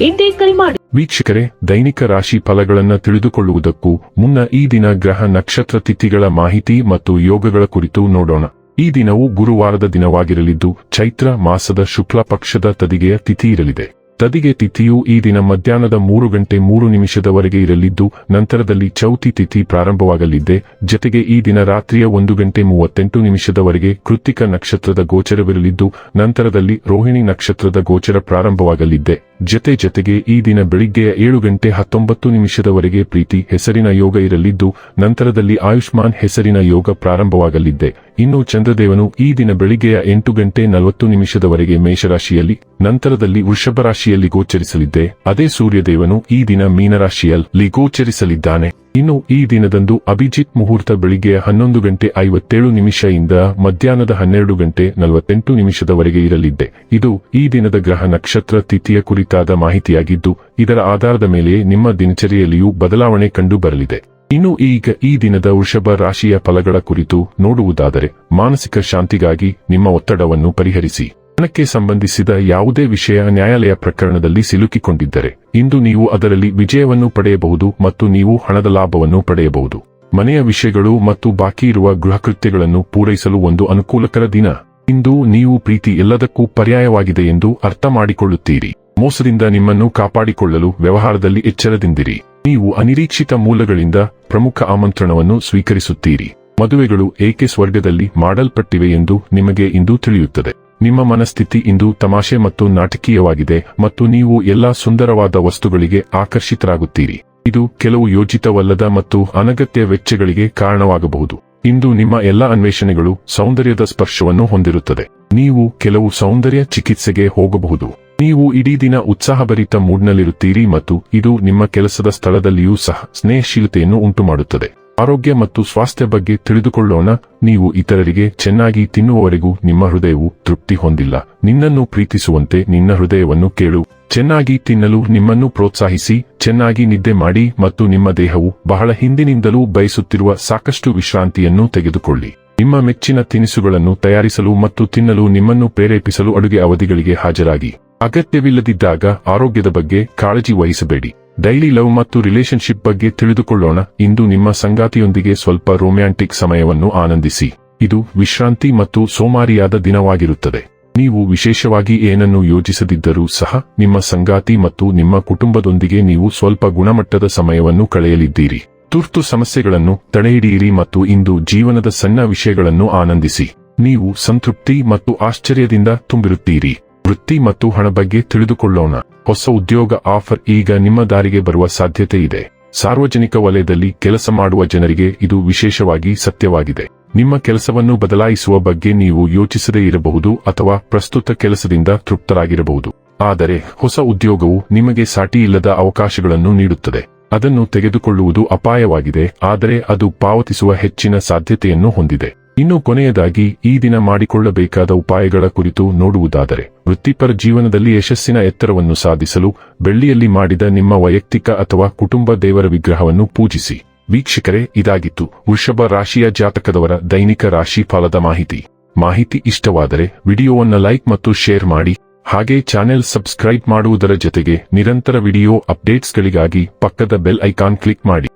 ಎಂದೇ ಕರೆ ಮಾಡಿ. ವೀಕ್ಷಕರೇ, ದೈನಿಕ ರಾಶಿ ಫಲಗಳನ್ನು ತಿಳಿದುಕೊಳ್ಳುವುದಕ್ಕೂ ಮುನ್ನ ಈ ದಿನ ಗ್ರಹ ನಕ್ಷತ್ರ ತಿಥಿಗಳ ಮಾಹಿತಿ ಮತ್ತು ಯೋಗಗಳ ಕುರಿತು ನೋಡೋಣ. ಈ ದಿನವು ಗುರುವಾರದ ದಿನವಾಗಿರಲಿದ್ದು, ಚೈತ್ರ ಮಾಸದ ಶುಕ್ಲ ಪಕ್ಷದ ತದಿಗೆಯ ತಿಥಿ ಇರಲಿದೆ. ತದಿಗೆ ತಿಥಿಯು ಈ ದಿನ ಮಧ್ಯಾಹ್ನದ ಮೂರು ಗಂಟೆ ಮೂರು ನಿಮಿಷದವರೆಗೆ ಇರಲಿದ್ದು, ನಂತರದಲ್ಲಿ ಚೌತಿ ತಿಥಿ ಪ್ರಾರಂಭವಾಗಲಿದ್ದೆ ಜತೆಗೆ ಈ ದಿನ ರಾತ್ರಿಯ ಒಂದು ಗಂಟೆ ಮೂವತ್ತೆಂಟು ನಿಮಿಷದವರೆಗೆ ಕೃತಿಕ ನಕ್ಷತ್ರದ ಗೋಚರವಿರಲಿದ್ದು, ನಂತರದಲ್ಲಿ ರೋಹಿಣಿ ನಕ್ಷತ್ರದ ಗೋಚರ ಪ್ರಾರಂಭವಾಗಲಿದ್ದೆ ಜತೆ ಜತೆಗೆ ಈ ದಿನ ಬೆಳಿಗ್ಗೆಯ ಏಳು ಗಂಟೆ ಹತ್ತೊಂಬತ್ತು ನಿಮಿಷದವರೆಗೆ ಪ್ರೀತಿ ಹೆಸರಿನ ಯೋಗ ಇರಲಿದ್ದು, ನಂತರದಲ್ಲಿ ಆಯುಷ್ಮಾನ್ ಹೆಸರಿನ ಯೋಗ ಪ್ರಾರಂಭವಾಗಲಿದ್ದೆ ಇನ್ನು ಚಂದ್ರದೇವನು ಈ ದಿನ ಬೆಳಿಗ್ಗೆಯ ಎಂಟು ಗಂಟೆ ನಲವತ್ತು ನಿಮಿಷದವರೆಗೆ ಮೇಷರಾಶಿಯಲ್ಲಿ, ನಂತರದಲ್ಲಿ ವೃಷಭ ರಾಶಿಯಲ್ಲಿ ಗೋಚರಿಸಲಿದ್ದೆ ಅದೇ ಸೂರ್ಯದೇವನು ಈ ದಿನ ಮೀನರಾಶಿಯಲ್ಲಿ ಗೋಚರಿಸಲಿದ್ದಾನೆ. ಇನ್ನು ಈ ದಿನದಂದು ಅಭಿಜಿತ್ ಮುಹೂರ್ತ ಬೆಳಿಗ್ಗೆ ಹನ್ನೊಂದು ಗಂಟೆ ಐವತ್ತೇಳು ನಿಮಿಷದಿಂದ ಮಧ್ಯಾಹ್ನದ ಹನ್ನೆರಡು ಗಂಟೆ ನಲವತ್ತೆಂಟು ನಿಮಿಷದವರೆಗೆ ಇರಲಿದ್ದೆ ಇದು ಈ ದಿನದ ಗ್ರಹ ನಕ್ಷತ್ರ ತಿಥಿಯ ಕುರಿತಾದ ಮಾಹಿತಿಯಾಗಿದ್ದು, ಇದರ ಆಧಾರದ ಮೇಲೆ ನಿಮ್ಮ ದಿನಚರಿಯಲ್ಲಿಯೂ ಬದಲಾವಣೆ ಕಂಡು ಬರಲಿದೆ. ಇನ್ನು ಈಗ ಈ ದಿನದ ವೃಷಭ ರಾಶಿಯ ಫಲಗಳ ಕುರಿತು ನೋಡುವುದಾದರೆ, ಮಾನಸಿಕ ಶಾಂತಿಗಾಗಿ ನಿಮ್ಮ ಒತ್ತಡವನ್ನು ಪರಿಹರಿಸಿ. ಹಣಕ್ಕೆ ಸಂಬಂಧಿಸಿದ ಯಾವುದೇ ವಿಷಯ ನ್ಯಾಯಾಲಯ ಪ್ರಕರಣದಲ್ಲಿ ಸಿಲುಕಿಕೊಂಡಿದ್ದರೆ, ಇಂದು ನೀವು ಅದರಲ್ಲಿ ವಿಜಯವನ್ನು ಪಡೆಯಬಹುದು ಮತ್ತು ನೀವು ಹಣದ ಲಾಭವನ್ನು ಪಡೆಯಬಹುದು. ಮನೆಯ ವಿಷಯಗಳು ಮತ್ತು ಬಾಕಿ ಇರುವ ಗೃಹಕೃತ್ಯಗಳನ್ನು ಪೂರೈಸಲು ಒಂದು ಅನುಕೂಲಕರ ದಿನ. ಇಂದು ನೀವು ಪ್ರೀತಿ ಎಲ್ಲದಕ್ಕೂ ಪರ್ಯಾಯವಾಗಿದೆ ಎಂದು ಅರ್ಥ ಮಾಡಿಕೊಳ್ಳುತ್ತೀರಿ ಮೋಸದಿಂದ ನಿಮ್ಮನ್ನು ಕಾಪಾಡಿಕೊಳ್ಳಲು ವ್ಯವಹಾರದಲ್ಲಿ ಎಚ್ಚರದಿಂದಿರಿ. ನೀವು ಅನಿರೀಕ್ಷಿತ ಮೂಲಗಳಿಂದ ಪ್ರಮುಖ ಆಮಂತ್ರಣವನ್ನು ಸ್ವೀಕರಿಸುತ್ತೀರಿ. ಮದುವೆಗಳು ಏಕೆ ಸ್ವರ್ಗದಲ್ಲಿ ಮಾಡಲ್ಪಟ್ಟಿವೆ ಎಂದು ನಿಮಗೆ ಇಂದು ತಿಳಿಯುತ್ತದೆ. ನಿಮ್ಮ ಮನಸ್ಥಿತಿ ಇಂದು ತಮಾಷೆ ಮತ್ತು ನಾಟಕೀಯವಾಗಿದೆ ಮತ್ತು ನೀವು ಎಲ್ಲಾ ಸುಂದರವಾದ ವಸ್ತುಗಳಿಗೆ ಆಕರ್ಷಿತರಾಗುತ್ತೀರಿ. ಇದು ಕೆಲವು ಯೋಜಿತವಲ್ಲದ ಮತ್ತು ಅನಗತ್ಯ ವೆಚ್ಚಗಳಿಗೆ ಕಾರಣವಾಗಬಹುದು. ಇಂದು ನಿಮ್ಮ ಎಲ್ಲಾ ಅನ್ವೇಷಣೆಗಳು ಸೌಂದರ್ಯದ ಸ್ಪರ್ಶವನ್ನು ಹೊಂದಿರುತ್ತದೆ. ನೀವು ಕೆಲವು ಸೌಂದರ್ಯ ಚಿಕಿತ್ಸೆಗೆ ಹೋಗಬಹುದು. ನೀವು ಇಡೀ ದಿನ ಉತ್ಸಾಹಭರಿತ ಮೂಡ್ನಲ್ಲಿರುತ್ತೀರಿ ಮತ್ತು ಇದು ನಿಮ್ಮ ಕೆಲಸದ ಸ್ಥಳದಲ್ಲಿಯೂ ಸಹ ಸ್ನೇಹಶೀಲತೆಯನ್ನು ಉಂಟುಮಾಡುತ್ತದೆ. ಆರೋಗ್ಯ ಮತ್ತು ಸ್ವಾಸ್ಥ್ಯ ಬಗ್ಗೆ ತಿಳಿದುಕೊಳ್ಳೋಣ. ನೀವು ಇತರರಿಗೆ ಚೆನ್ನಾಗಿ ತಿನ್ನುವವರೆಗೂ ನಿಮ್ಮ ಹೃದಯವು ತೃಪ್ತಿ ಹೊಂದಿಲ್ಲ. ನಿನ್ನನ್ನು ಪ್ರೀತಿಸುವಂತೆ ನಿನ್ನ ಹೃದಯವನ್ನು ಕೇಳು. ಚೆನ್ನಾಗಿ ತಿನ್ನಲು ನಿಮ್ಮನ್ನು ಪ್ರೋತ್ಸಾಹಿಸಿ, ಚೆನ್ನಾಗಿ ನಿದ್ದೆ ಮಾಡಿ ಮತ್ತು ನಿಮ್ಮ ದೇಹವು ಬಹಳ ಹಿಂದಿನಿಂದಲೂ ಬಯಸುತ್ತಿರುವ ಸಾಕಷ್ಟು ವಿಶ್ರಾಂತಿಯನ್ನು ತೆಗೆದುಕೊಳ್ಳಿ. ನಿಮ್ಮ ಮೆಚ್ಚಿನ ತಿನಿಸುಗಳನ್ನು ತಯಾರಿಸಲು ಮತ್ತು ತಿನ್ನಲು ನಿಮ್ಮನ್ನು ಪ್ರೇರೇಪಿಸಲು ಅಡುಗೆ ಅವಧಿಗಳಿಗೆ ಹಾಜರಾಗಿ. ಅಗತ್ಯವಿಲ್ಲದಿದ್ದಾಗ ಆರೋಗ್ಯದ ಬಗ್ಗೆ ಕಾಳಜಿ ವಹಿಸಬೇಡಿ. ಡೈಲಿ ಲವ್ ಮತ್ತು ರಿಲೇಶನ್ಶಿಪ್ ಬಗ್ಗೆ ತಿಳಿದುಕೊಳ್ಳೋಣ. ಇಂದು ನಿಮ್ಮ ಸಂಗಾತಿಯೊಂದಿಗೆ ಸ್ವಲ್ಪ ರೊಮ್ಯಾಂಟಿಕ್ ಸಮಯವನ್ನು ಆನಂದಿಸಿ. ಇದು ವಿಶ್ರಾಂತಿ ಮತ್ತು ಸೋಮಾರಿಯಾದ ದಿನವಾಗಿರುತ್ತದೆ. ನೀವು ವಿಶೇಷವಾಗಿ ಏನನ್ನು ಯೋಜಿಸದಿದ್ದರೂ ಸಹ, ನಿಮ್ಮ ಸಂಗಾತಿ ಮತ್ತು ನಿಮ್ಮ ಕುಟುಂಬದೊಂದಿಗೆ ನೀವು ಸ್ವಲ್ಪ ಗುಣಮಟ್ಟದ ಸಮಯವನ್ನು ಕಳೆಯಲಿದ್ದೀರಿ. ತುರ್ತು ಸಮಸ್ಯೆಗಳನ್ನು ತಡೆಹಿಡಿಯಿರಿ ಮತ್ತು ಇಂದು ಜೀವನದ ಸಣ್ಣ ವಿಷಯಗಳನ್ನು ಆನಂದಿಸಿ. ನೀವು ಸಂತೃಪ್ತಿ ಮತ್ತು ಆಶ್ಚರ್ಯದಿಂದ ತುಂಬಿರುತ್ತೀರಿ. ವೃತ್ತಿ ಮತ್ತು ಹಣ ಬಗ್ಗೆ ತಿಳಿದುಕೊಳ್ಳೋಣ. ಹೊಸ ಉದ್ಯೋಗ ಆಫರ್ ಈಗ ನಿಮ್ಮ ದಾರಿಗೆ ಬರುವ ಸಾಧ್ಯತೆ ಇದೆ. ಸಾರ್ವಜನಿಕ ವಲಯದಲ್ಲಿ ಕೆಲಸ ಮಾಡುವ ಜನರಿಗೆ ಇದು ವಿಶೇಷವಾಗಿ ಸತ್ಯವಾಗಿದೆ. ನಿಮ್ಮ ಕೆಲಸವನ್ನು ಬದಲಾಯಿಸುವ ಬಗ್ಗೆ ನೀವು ಯೋಚಿಸದೇ ಇರಬಹುದು ಅಥವಾ ಪ್ರಸ್ತುತ ಕೆಲಸದಿಂದ ತೃಪ್ತರಾಗಿರಬಹುದು. ಆದರೆ ಹೊಸ ಉದ್ಯೋಗವು ನಿಮಗೆ ಸಾಟಿಯಿಲ್ಲದ ಅವಕಾಶಗಳನ್ನು ನೀಡುತ್ತದೆ. ಅದನ್ನು ತೆಗೆದುಕೊಳ್ಳುವುದು ಅಪಾಯವಾಗಿದೆ, ಆದರೆ ಅದು ಪಾವತಿಸುವ ಹೆಚ್ಚಿನ ಸಾಧ್ಯತೆಯನ್ನು ಹೊಂದಿದೆ. ಇನ್ನು ಕೊನೆಯದಾಗಿ ಈ ದಿನ ಮಾಡಿಕೊಳ್ಳಬೇಕಾದ ಉಪಾಯಗಳ ಕುರಿತು ನೋಡುವುದಾದರೆ, ವೃತ್ತಿಪರ ಜೀವನದಲ್ಲಿ ಯಶಸ್ಸಿನ ಎತ್ತರವನ್ನು ಸಾಧಿಸಲು ಬೆಳ್ಳಿಯಲ್ಲಿ ಮಾಡಿದ ನಿಮ್ಮ ವೈಯಕ್ತಿಕ ಅಥವಾ ಕುಟುಂಬ ದೇವರ ವಿಗ್ರಹವನ್ನು ಪೂಜಿಸಿ. ವೀಕ್ಷಕರೇ, ಇದಾಗಿತ್ತು ವೃಷಭ ರಾಶಿಯ ಜಾತಕದವರ ದೈನಿಕ ರಾಶಿ ಫಲದ ಮಾಹಿತಿ. ಮಾಹಿತಿ ಇಷ್ಟವಾದರೆ ವಿಡಿಯೋವನ್ನು ಲೈಕ್ ಮತ್ತು ಶೇರ್ ಮಾಡಿ, ಹಾಗೆ ಚಾನೆಲ್ ಸಬ್ಸ್ಕ್ರೈಬ್ ಮಾಡುವುದರ ಜೊತೆಗೆ ನಿರಂತರ ವಿಡಿಯೋ ಅಪ್ಡೇಟ್ಸ್ಗಳಿಗಾಗಿ ಪಕ್ಕದ ಬೆಲ್ ಐಕಾನ್ ಕ್ಲಿಕ್ ಮಾಡಿ.